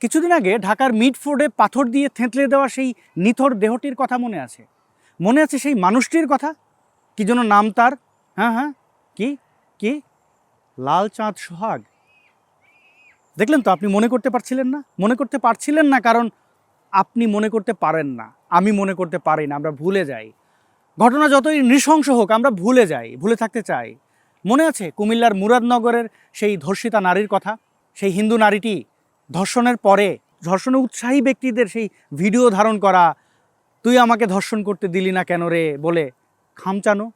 কিছুদিন আগে ঢাকার মিডফোর্ডে পাথর দিয়ে থেঁতলে দেওয়া সেই নিথর দেহটির কথা মনে আছে। মনে আছে সেই মানুষটির কথা? কি যেন নাম তার? হ্যাঁ হ্যাঁ। কি? কি? লাল চাঁদ সোহাগ। দেখলেন তো, আপনি মনে করতে পারছিলেন না? মনে করতে পারছিলেন না, কারণ আপনি মনে করতে পারেন না। আমি মনে করতে পারি না, আমরা ভুলে যাই। ঘটনা যতই নৃশংস হোক, আমরা ভুলে যাই, ভুলে থাকতে চাই। মনে আছে কুমিল্লার মুরাদনগরের সেই ধর্ষিতা নারীর কথা? সেই হিন্দু নারীটি ধর্ষণের পরে ধর্ষণে উৎসাহী ব্যক্তিদের সেই ভিডিও ধারণ করা, তুই আমাকে ধর্ষণ করতে দিলি না কেন রে? বলে খামচানো।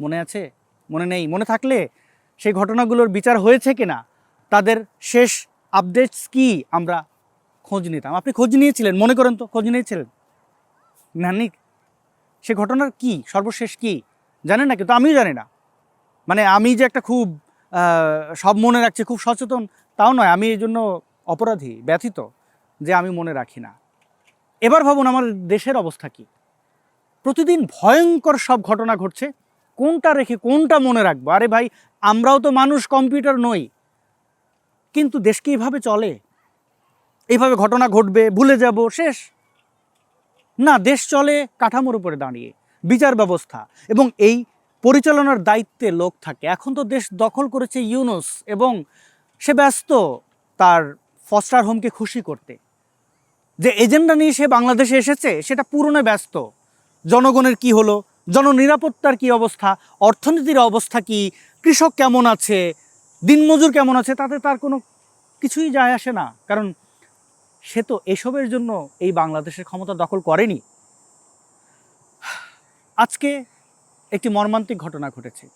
মনে আছে? মনে নেই? মনে থাকলে সেই ঘটনাগুলোর বিচার হয়েছে কিনা? তাদের শেষ আপডেটস কি? আমরা খোঁজ নিতাম। আপনি খোঁজ নিয়েছিলেন? মনে করেন তো, খোঁজ নিয়েছিলেন? নেননি সে ঘটনার কি? সর্বশেষ কি? জানেন না কিন্তু আমিও জানি না। মানে আমি যে একটা খুব সব মনে রাখছি, খুব সচেতন, তাও নয়। আমি এই জন্য অপরাধী, ব্যথিত, যে আমি মনে রাখি না। এবার ভাবুন আমার দেশের অবস্থা কি? প্রতিদিন ভয়ঙ্কর সব ঘটনা ঘটছে। কোনটা রেখে কোনটা মনে রাখব? আরে ভাই, আমরাও তো মানুষ, কম্পিউটার নই। কিন্তু দেশ কি এইভাবে চলে? এইভাবে ঘটনা ঘটবে, ভুলে যাব, শেষ? না, দেশ চলে কাঠামোর উপরে দাঁড়িয়ে, বিচার ব্যবস্থা এবং এই পরিচালনার দায়িত্বে লোক থাকে। এখন তো দেশ দখল করেছে ইউনুস এবং সে ব্যস্ত তার ফস্টার হোমকে খুশি করতে। যে এজেন্ডা নিয়ে সে বাংলাদেশে এসেছে, সেটা পূরণে ব্যস্ত। জনগণের কি হলো? জননিরাপত্তার কি অবস্থা? অর্থনীতির অবস্থা কি? কৃষক কেমন আছে? দিনমজুর কেমন আছে? তাতে তার কোনো কিছুই যায় আসে না। কারণ সে তো এসবের জন্য এই বাংলাদেশের ক্ষমতা দখল করেনি। আজকে একটি মর্মান্তিক ঘটনা ঘটেছে।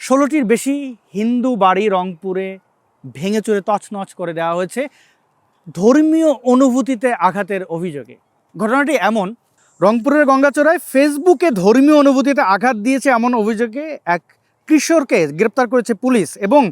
ষোলোটির বেশি হিন্দু বাড়ি রংপুরে ভেঙে চুরে তছনছ করে দেওয়া হয়েছে ধর্মীয় অনুভূতিতে আঘাতের অভিযোগে। ঘটনাটি এমন, রংপুরের গঙ্গাচড়ায় ফেসবুকে ধর্মীয় অনুভূতিতে আঘাত দিয়েছে এমন অভিযোগে এক কিশোরকে গ্রেপ্তার করেছে পুলিশ এবং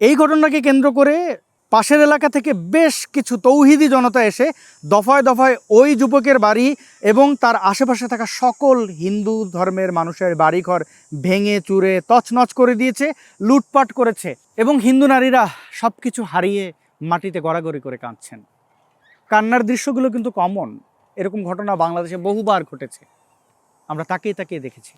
এই ঘটনাকে কেন্দ্র করে পাশের এলাকা থেকে বেশ কিছু তৌহিদি জনতা এসে দফায় দফায় ওই যুবকের বাড়ি এবং তার আশেপাশে থাকা সকল হিন্দু ধর্মের মানুষের বাড়িঘর ভেঙে চুরে তছনছ করে দিয়েছে, লুটপাট করেছে। এবং হিন্দু নারীরা সব কিছু হারিয়ে মাটিতে গড়াগড়ি করে কাঁদছেন। কান্নার দৃশ্যগুলো কিন্তু কমন এরকম ঘটনা বাংলাদেশে বহুবার ঘটেছে। আমরা তাকিয়ে তাকিয়ে দেখেছি।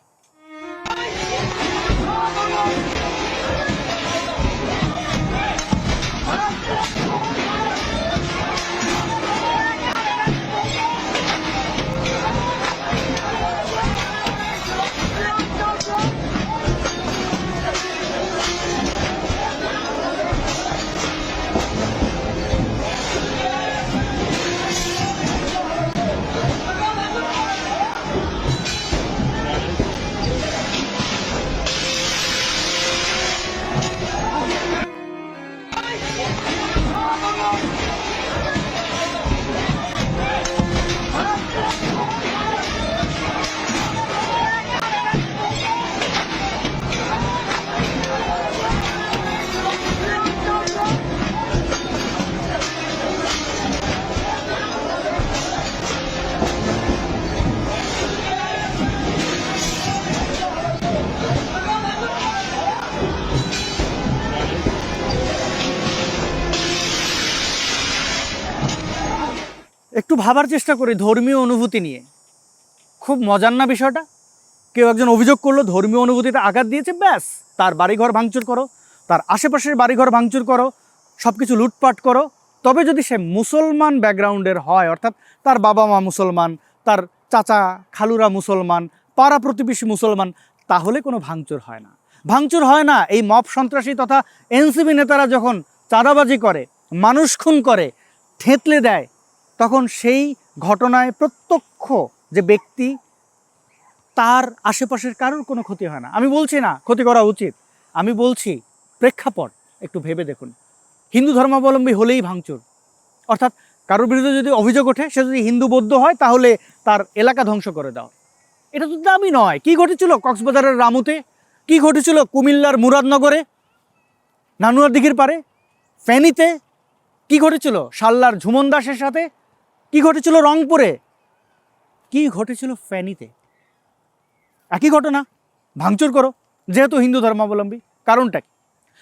ভাবার চেষ্টা করি ধর্মীয় অনুভূতি নিয়ে। খুব মজার না বিষয়টা? কেউ একজন অভিযোগ করল, ধর্মীয় অনুভূতিতে আঘাত দিয়েছে, ব্যাস, তার বাড়িঘর ভাঙচুর করো, তার আশেপাশের বাড়িঘর ভাঙচুর করো সব কিছু লুটপাট করো। তবে যদি সে মুসলমান ব্যাকগ্রাউন্ডের হয়, অর্থাৎ তার বাবা মা মুসলমান, তার চাচা খালুরা মুসলমান, পাড়া প্রতিবেশী মুসলমান, তাহলে কোনো ভাঙচুর হয় না। ভাঙচুর হয় না, এই মব সন্ত্রাসী তথা এনসিবি নেতারা যখন চাঁদাবাজি করে, মানুষ খুন করে, থেঁতলে দেয় তখন সেই ঘটনায় প্রত্যক্ষ যে ব্যক্তি, তার আশেপাশের কারোর কোনো ক্ষতি হয় না। আমি বলছি না ক্ষতি করা উচিত। আমি বলছি প্রেক্ষাপট একটু ভেবে দেখুন। হিন্দু ধর্মাবলম্বী হলেই ভাঙচুর। অর্থাৎ কারোর বিরুদ্ধে যদি অভিযোগ ওঠে, সে যদি হিন্দু বৌদ্ধ হয়, তাহলে তার এলাকা ধ্বংস করে দাও। এটা তো দামি নয়। কি ঘটেছিল কক্সবাজারের রামুতে? কি ঘটেছিল কুমিল্লার মুরাদনগরে? নানুয়ার দিঘির পারে ফেনীতে? কি ঘটেছিল? সাল্লার ঝুমন দাসের সাথে? কি ঘটেছিল রংপুরে? কি ঘটেছিল ফেনীতে? একই ঘটনা? ভাঙচুর করো, যেহেতু হিন্দু ধর্মাবলম্বী, কারণটা কি?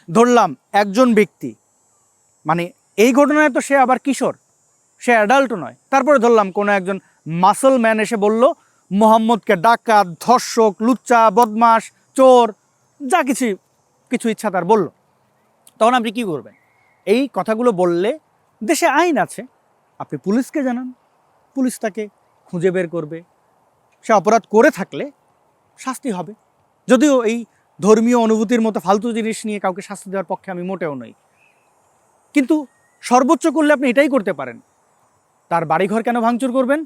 ধরলাম একজন ব্যক্তি মানে এই ঘটনায় তো সে আবার কিশোর, সে অ্যাডাল্টও নয়। তারপরে ধরলাম কোনো একজন মাসল ম্যান এসে বলল, মোহাম্মদকে ডাকাত, ধর্ষক, লুচ্চা বদমাস চোর, যা কিছু কিছু ইচ্ছা তার বলল। তখন আপনি কী করবেন? এই কথাগুলো বললে দেশে আইন আছে আপনি পুলিশকে জানান। পুলিশ তাকে খুঁজে বের করবে। সে অপরাধ করে থাকলে শাস্তি হবে। যদিও এই ধর্মীয় অনুভূতির মতো ফালতু জিনিস নিয়ে কাউকে শাস্তি দেওয়ার পক্ষে আমি মোটেও নই। কিন্তু সর্বোচ্চ করলে আপনি এটাই করতে পারেন। তার বাড়িঘর কেন ভাঙচুর করবেন?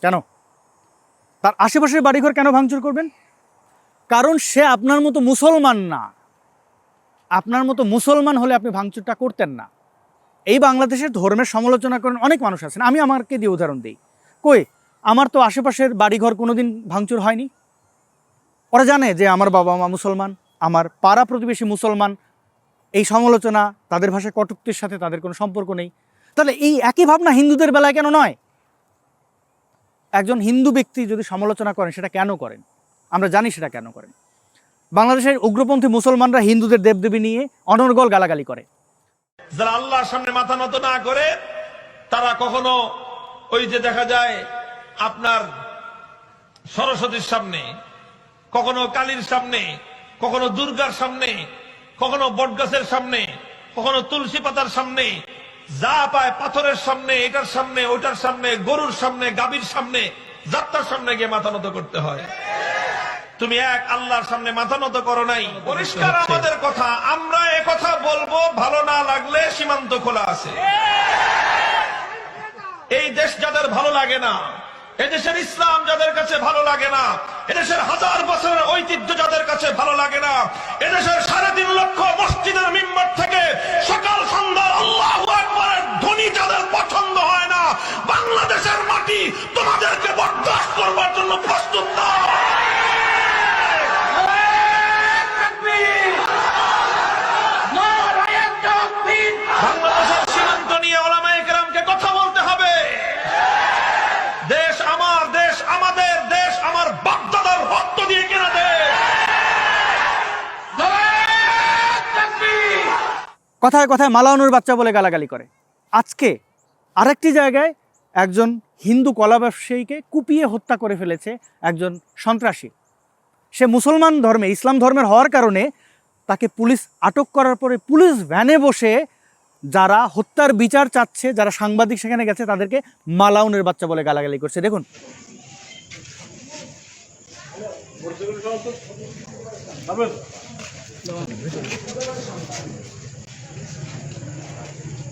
কেন? তার আশেপাশের বাড়িঘর কেন ভাঙচুর করবেন? কারণ সে আপনার মতো মুসলমান না। আপনার মতো মুসলমান হলে আপনি ভাঙচুরটা করতেন না। এই বাংলাদেশের ধর্মের সমালোচনা করেন অনেক মানুষ আছেন। আমি আমাকে দিয়ে উদাহরণ দিই। কই? আমার তো আশেপাশের বাড়িঘর কোনোদিন ভাঙচুর হয়নি। ওরা জানে যে আমার বাবা মা মুসলমান, আমার পাড়া প্রতিবেশী মুসলমান। এই সমালোচনা, তাদের ভাষায় কটুক্তির সাথে তাদের কোনো সম্পর্ক নেই। তাহলে এই একই ভাবনা হিন্দুদের বেলায় কেন নয়? একজন হিন্দু ব্যক্তি যদি সমালোচনা করেন, সেটা কেন করেন? আমরা জানি সেটা কেন করেন। বাংলাদেশের উগ্রপন্থী মুসলমানরা হিন্দুদের দেবদেবী নিয়ে অনর্গল গালাগালি করে। যারা আল্লাহর সামনে মাথা নত না করে, তারা কখনো ওই যে দেখা যায় আপনার সরস্বতীর সামনে, কখনো কালীর সামনে, কখনো দুর্গার সামনে, কখনো বটগাছের সামনে, কখনো তুলসী পাতার সামনে, যা পায় পাথরের সামনে, এটার সামনে, ওটার সামনে, গরুর সামনে, গাভীর সামনে, যাত্রার সামনে গিয়ে মাথা নত করতে হয়। তুমি এক আল্লাহর সামনে মাথা নত করো নাই। পরিষ্কার আমাদের কথা। আমরা কথা বলব ভালো না লাগলে সীমান্ত খোলা আছে। এই দেশ যাদের ভালো লাগে না এদেশের ইসলাম যাদের কাছে ভালো লাগে না এদেশের হাজার বছরের ঐতিহ্য যাদের কাছে ভালো লাগে না এদেশের সাড়ে তিন লক্ষ মসজিদের মিম্বার থেকে সকাল সন্ধ্যার আল্লাহ একবারের ধ্বনি যাদের পছন্দ হয় না বাংলাদেশের মাটি তোমাদেরকে বরদাস্ত করবার জন্য প্রস্তুত না বাংলাদেশের সীমান্ত নিয়ে ওলামায়ে কেরামকে কথা বলতে হবে দেশ আমার দেশ আমাদের দেশ আমার বাপদাদার রক্ত দিয়ে কেনা দেশ কথায় কথায় মালাউনুর বাচ্চা বলে গালাগালি করে। আজকে আরেকটি জায়গায় একজন হিন্দু কলা ব্যবসায়ীকে কুপিয়ে হত্যা করে ফেলেছে একজন সন্ত্রাসী। সে মুসলমান ধর্মে, ইসলাম ধর্মের হওয়ার কারণে তাকে পুলিশ আটক করার পরে পুলিশ ভ্যানে বসে যারা হত্যার বিচার চাচ্ছে, যারা সাংবাদিক সেখানে গেছে, তাদেরকে মালাউনের বাচ্চা বলে গালাগালি করছে। দেখুন।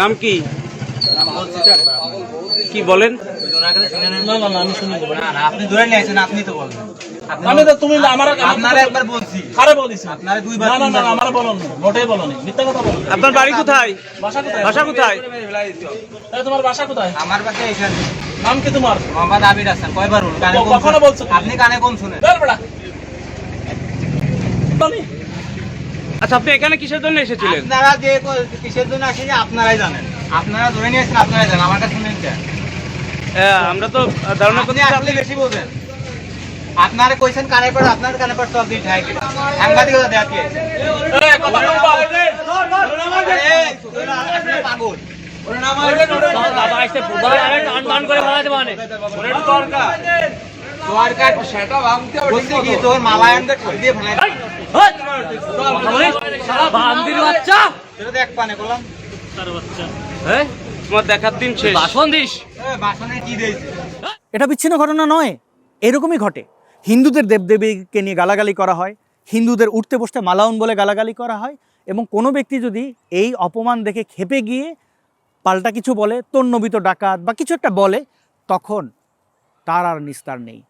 নাম কি? কি বলেন? আমি তো বলবেন আমি তো তুমি আমার আপনারা একবার বলছি। দুইবার, না না না আমার বলনি মোটেই বলনি মিথ্যা কথা আপনার বাড়ি কোথায়? বাসা কোথায়? বাসা কোথায়? তোমার বাসা কোথায়? আমার কাছে এখানে। নাম কি তোমার? মোহাম্মদ আবির হাসান কয়বার কখনো বলছো? আপনি কানে কোন শুনেন? আচ্ছা আপনি এখানে কিসের জন্য এসেছিলেন? আপনারা যে কিসের জন্য আসেন আপনারাই জানেন। আপনারা ধরে নিয়েছেন আপনারাই জানেন। আমার কাছে শুনেন হ্যাঁ, আমরা তো ধারণা আপনি করছি আসলে বেশি বলবেন আপনারা কইছেন কানে পর আপনার কানে পর সব দিন ঠাই সাংবাদিকতা দেয়া কি আছে? এই, কথা বলবা। এই, তোরা আসলে পাগল। দরকার। দরকার। সেটা বলছি কি তোর মালায়ানদের দিয়ে ফেলাই দেখ পানে হ্যাঁ? তোমার দেখার দিন শেষ। এ, বাসনে কি দিয়েছে? এটা বিচ্ছিন্ন ঘটনা নয় এরকমই ঘটে। হিন্দুদের দেবদেবীকে নিয়ে গালাগালি করা হয় হিন্দুদের উঠতে বসতে মালাউন বলে গালাগালি করা হয় এবং কোনো ব্যক্তি যদি এই অপমান দেখে খেপে গিয়ে পাল্টা কিছু বলে তন্নবিত ডাকাত বা কিছু একটা বলে তখন তার আর নিস্তার নেই।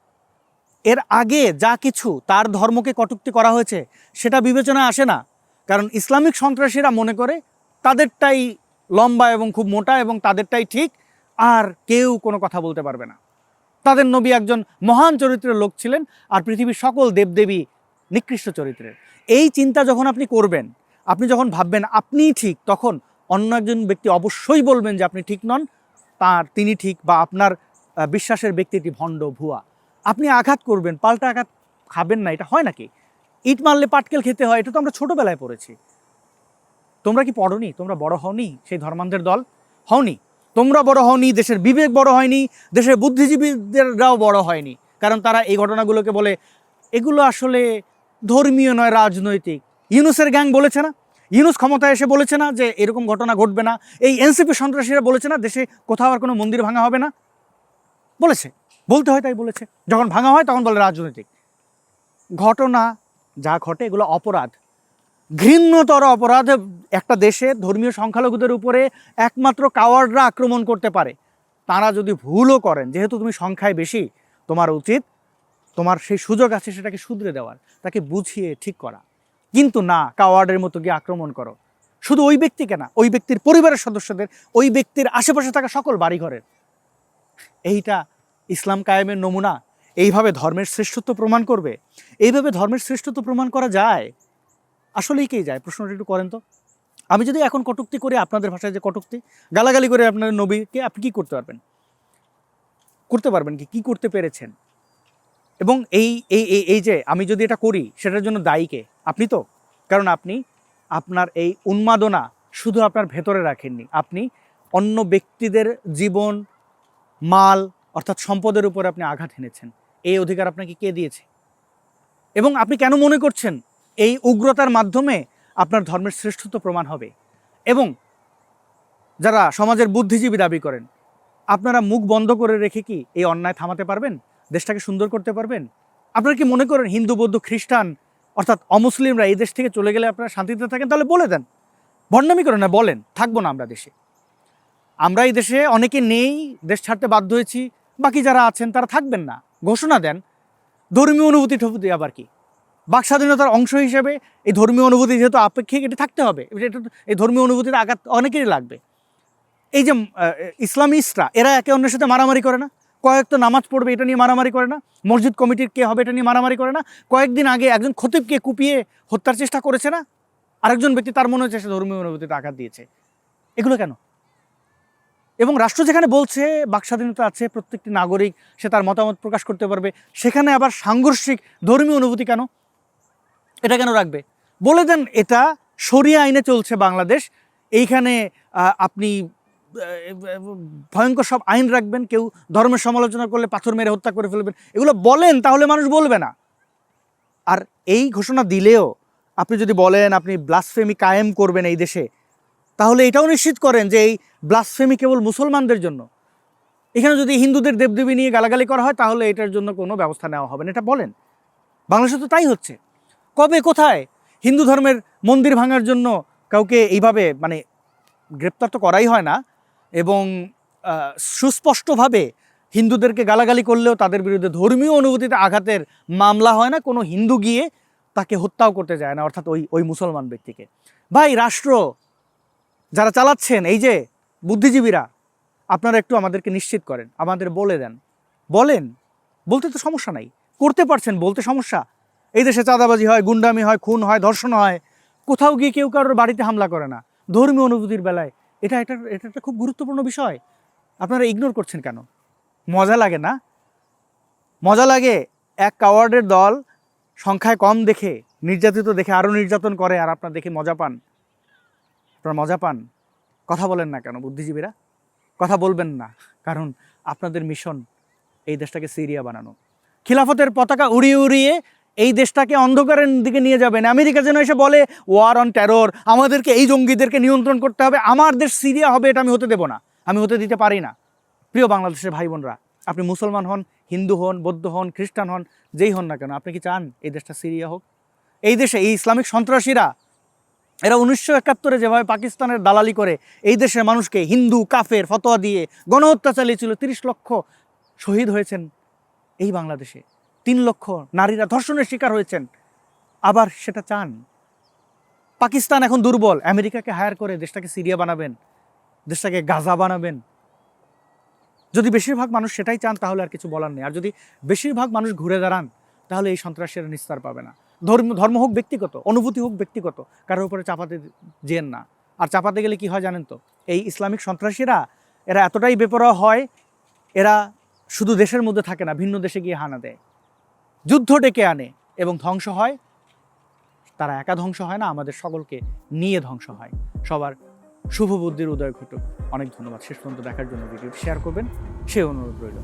এর আগে যা কিছু তার ধর্মকে কটুক্তি করা হয়েছে, সেটা বিবেচনা আসে না। কারণ ইসলামিক সন্ত্রাসীরা মনে করে তাদেরটাই লম্বা এবং খুব মোটা এবং তাদেরটাই ঠিক, আর কেউ কোনো কথা বলতে পারবে না। তাদের নবী একজন মহান চরিত্রের লোক ছিলেন, আর পৃথিবীর সকল দেবদেবী নিকৃষ্ট চরিত্রের। এই চিন্তা যখন আপনি করবেন, আপনি যখন ভাববেন আপনিই ঠিক, তখন অন্য একজন ব্যক্তি অবশ্যই বলবেন যে আপনি ঠিক নন, তার তিনি ঠিক বা আপনার বিশ্বাসের ব্যক্তিটি ভণ্ড ভুয়া। আপনি আঘাত করবেন, পাল্টা আঘাত খাবেন না, এটা হয় নাকি? ইট মারলে পাটকেল খেতে হয়, এটা তো আমরা ছোটবেলায় পড়েছি। তোমরা কি পড়নি? তোমরা বড় হওনি সেই ধর্মান্ধের দল? হওনি। তোমরা বড় হওনি, দেশের বিবেক বড় হয়নি, দেশের বুদ্ধিজীবীদেররাও বড় হয়নি। কারণ তারা এই ঘটনাগুলোকে বলে, এগুলো আসলে ধর্মীয় নয়, রাজনৈতিক। ইউনুসের গ্যাং বলেছে না? ইউনুস ক্ষমতায় এসে বলেছে না যে এরকম ঘটনা ঘটবে না? এই এনসিপি সন্ত্রাসীরা বলেছে না, দেশে কোথাও আর কোনো মন্দির ভাঙা হবে না? বলেছে। বলতে হয়, তাই বলেছে। যখন ভাঙা হয়, তখন বলে রাজনৈতিক। ঘটনা যা ঘটে, এগুলো অপরাধ। ঘৃণ্যতর অপরাধ একটা দেশে ধর্মীয় সংখ্যালঘুদের উপরে একমাত্র কাওয়ার্ডরা আক্রমণ করতে পারে। তারা যদি ভুলও করেন, যেহেতু তুমি সংখ্যায় বেশি, তোমার উচিত, তোমার সেই সুযোগ আছে সেটাকে শুধরে দেওয়ার, তাকে বুঝিয়ে ঠিক করা। কিন্তু না, কাওয়ার্ডের মতো গিয়ে আক্রমণ করো। শুধু ওই ব্যক্তিকে না, ওই ব্যক্তির পরিবারের সদস্যদের, ওই ব্যক্তির আশেপাশে থাকা সকল বাড়িঘরের। এইটা ইসলাম কায়েমের নমুনা এইভাবে ধর্মের শ্রেষ্ঠত্ব প্রমাণ করবে। এইভাবে ধর্মের শ্রেষ্ঠত্ব প্রমাণ করা যায়? আসলেই কে যায়? প্রশ্নটা একটু করেন তো। আমি যদি এখন কটুক্তি করে আপনাদের ভাষায় যে কটুক্তি, গালাগালি করে আপনাদের নবীকে আপনি কি করতে পারবেন? করতে পারবেন কি? কি করতে পেরেছেন? এবং এই এই, এই- এই যে আমি যদি এটা করি, সেটার জন্য দায়ীকে আপনি তো? কারণ আপনি আপনার এই উন্মাদনা শুধু আপনার ভেতরে রাখেননি। আপনি অন্য ব্যক্তিদের জীবন, মাল অর্থাৎ সম্পদের উপর আপনি আঘাত এনেছেন। এই অধিকার আপনাকে কে দিয়েছে? এবং আপনি কেন মনে করছেন এই উগ্রতার মাধ্যমে আপনার ধর্মের শ্রেষ্ঠত্ব প্রমাণ হবে? এবং যারা সমাজের বুদ্ধিজীবী দাবি করেন, আপনারা মুখ বন্ধ করে রেখে কি এই অন্যায় থামাতে পারবেন? দেশটাকে সুন্দর করতে পারবেন? আপনারা কি মনে করেন হিন্দু, বৌদ্ধ, খ্রিস্টান, অর্থাৎ অমুসলিমরা এই দেশ থেকে চলে গেলে আপনারা শান্তিতে থাকেন? তাহলে বলে দেন। ভণ্ডামি করেন না, বলেন। থাকব না আমরা দেশে। আমরা এই দেশে অনেকে নেই, দেশ ছাড়তে বাধ্য হয়েছি। বাকি যারা আছেন তারা থাকবেন না। ঘোষণা দেন, ধর্মীয় অনুভূতি টভূতি আবার কি? বাক স্বাধীনতার অংশ হিসেবে এই ধর্মীয় অনুভূতি যেহেতু আপেক্ষিক, এটি থাকতে হবে। এটা এই ধর্মীয় অনুভূতির আঘাত অনেকেরই লাগবে। এই যে ইসলামিস্টরা, এরা একে অন্যের সাথে মারামারি করে না। কয়েক তো নামাজ পড়বে, এটা নিয়ে মারামারি করে না। মসজিদ কমিটির কে হবে, এটা নিয়ে মারামারি করে না। কয়েকদিন আগে একজন খতিবকে কুপিয়ে হত্যার চেষ্টা করেছে না? আরেকজন ব্যক্তি তার মনে হচ্ছে সে ধর্মীয় অনুভূতিতে আঘাত দিয়েছে। এগুলো কেন? এবং রাষ্ট্র যেখানে বলছে, বাক স্বাধীনতা আছে, প্রত্যেকটি নাগরিক সে তার মতামত প্রকাশ করতে পারবে। সেখানে আবার সাংঘর্ষিক ধর্মীয় অনুভূতি কেন? এটা কেন রাখবে? বলে দেন, এটা সরিয়া আইনে চলছে বাংলাদেশ। এইখানে আপনি ভয়ঙ্কর সব আইন রাখবেন, কেউ ধর্মের সমালোচনা করলে পাথর মেরে হত্যা করে ফেলবেন। এগুলো বলেন, তাহলে মানুষ বলবে না। আর এই ঘোষণা দিলেও আপনি যদি বলেন, আপনি ব্লাসফেমি কায়েম করবেন এই দেশে, তাহলে এটাও নিশ্চিত করেন যে এই ব্লাসফেমি কেবল মুসলমানদের জন্য। এখানে যদি হিন্দুদের দেবদেবী নিয়ে গালাগালি করা হয়, তাহলে এটার জন্য কোনো ব্যবস্থা নেওয়া হবে না। এটা বলেন। বাংলাদেশে তো তাই হচ্ছে। কবে, কোথায় হিন্দু ধর্মের মন্দির ভাঙার জন্য কাউকে এইভাবে মানে গ্রেপ্তার তো করাই হয় না এবং সুস্পষ্টভাবে হিন্দুদেরকে গালাগালি করলেও তাদের বিরুদ্ধে ধর্মীয় অনুভূতিতে আঘাতের মামলা হয় না। কোনো হিন্দু গিয়ে তাকে হত্যাও করতে যায় না, অর্থাৎ ওই ওই মুসলমান ব্যক্তিকে। ভাই, রাষ্ট্র যারা চালাচ্ছেন, এই যে বুদ্ধিজীবীরা আপনারা একটু আমাদেরকে নিশ্চিত করেন, আমাদের বলে দেন। বলেন, বলতে তো সমস্যা নাই। করতে পারছেন, বলতে সমস্যা। এই দেশে চাঁদাবাজি হয়, গুন্ডামি হয়, খুন হয়, ধর্ষণ হয়, কোথাও গিয়ে কেউ কারোর বাড়িতে হামলা করে না। ধর্মীয় অনুভূতির বেলায়। এটা এটা এটা একটা খুব গুরুত্বপূর্ণ বিষয়। আপনারা ইগনোর করছেন কেন? মজা লাগে না? মজা লাগে এক কাওয়ার্ডের দল সংখ্যায় কম দেখে, নির্যাতিত দেখে আরও নির্যাতন করে, আর আপনার দেখে মজা পান। আপনারা মজা পান? কথা বলেন না কেন বুদ্ধিজীবীরা? কথা বলবেন না, কারণ আপনাদের মিশন এই দেশটাকে সিরিয়া বানানো। খিলাফতের পতাকা উড়িয়ে উড়িয়ে এই দেশটাকে অন্ধকারের দিকে নিয়ে যাবেন। আমেরিকা যেন এসে বলে ওয়ার অন টেরর আমাদেরকে এই জঙ্গিদেরকে নিয়ন্ত্রণ করতে হবে। আমার দেশ সিরিয়া হবে, এটা আমি হতে দেব না। আমি হতে দিতে পারি না। প্রিয় বাংলাদেশের ভাই বোনরা, আপনি মুসলমান হন, হিন্দু হন, বৌদ্ধ হন, খ্রিস্টান হন, যেই হন না কেন, আপনি কি চান এই দেশটা সিরিয়া হোক? এই দেশে এই ইসলামিক সন্ত্রাসীরা এরা উনিশশো একাত্তরে যেভাবে পাকিস্তানের দালালি করে, এই দেশের মানুষকে হিন্দু, কাফের ফতোয়া দিয়ে গণহত্যা চালিয়েছিল, তিরিশ লক্ষ শহীদ হয়েছেন এই বাংলাদেশে। তিন লক্ষ নারীরা ধর্ষণের শিকার হয়েছেন। আবার সেটা চান। পাকিস্তান এখন দুর্বল। আমেরিকাকে হায়ার করে দেশটাকে সিরিয়া বানাবেন, দেশটাকে গাজা বানাবেন। যদি বেশিরভাগ মানুষ সেটাই চান, তাহলে আর কিছু বলার নেই। আর যদি বেশিরভাগ মানুষ ঘুরে দাঁড়ান, তাহলে এই সন্ত্রাসের নিস্তার পাবে না। ধর্ম ধর্ম হোক ব্যক্তিগত, অনুভূতি হোক ব্যক্তিগত, কারোর উপরে চাপাতে যেন না। আর চাপাতে গেলে কি হয় জানেন তো? এই ইসলামিক সন্ত্রাসীরা, এরা এতটাই বেপরোয়া হয়, এরা শুধু দেশের মধ্যে থাকে না, ভিন্ন দেশে গিয়ে হানা দেয়। যুদ্ধ ডেকে আনে এবং ধ্বংস হয়। তারা একা ধ্বংস হয় না, আমাদের সকলকে নিয়ে ধ্বংস হয়। সবার শুভ বুদ্ধির উদয় ঘটুক। অনেক ধন্যবাদ। শেষ পর্যন্ত দেখার জন্য ভিডিও শেয়ার করবেন। সে অনুরোধ রইল।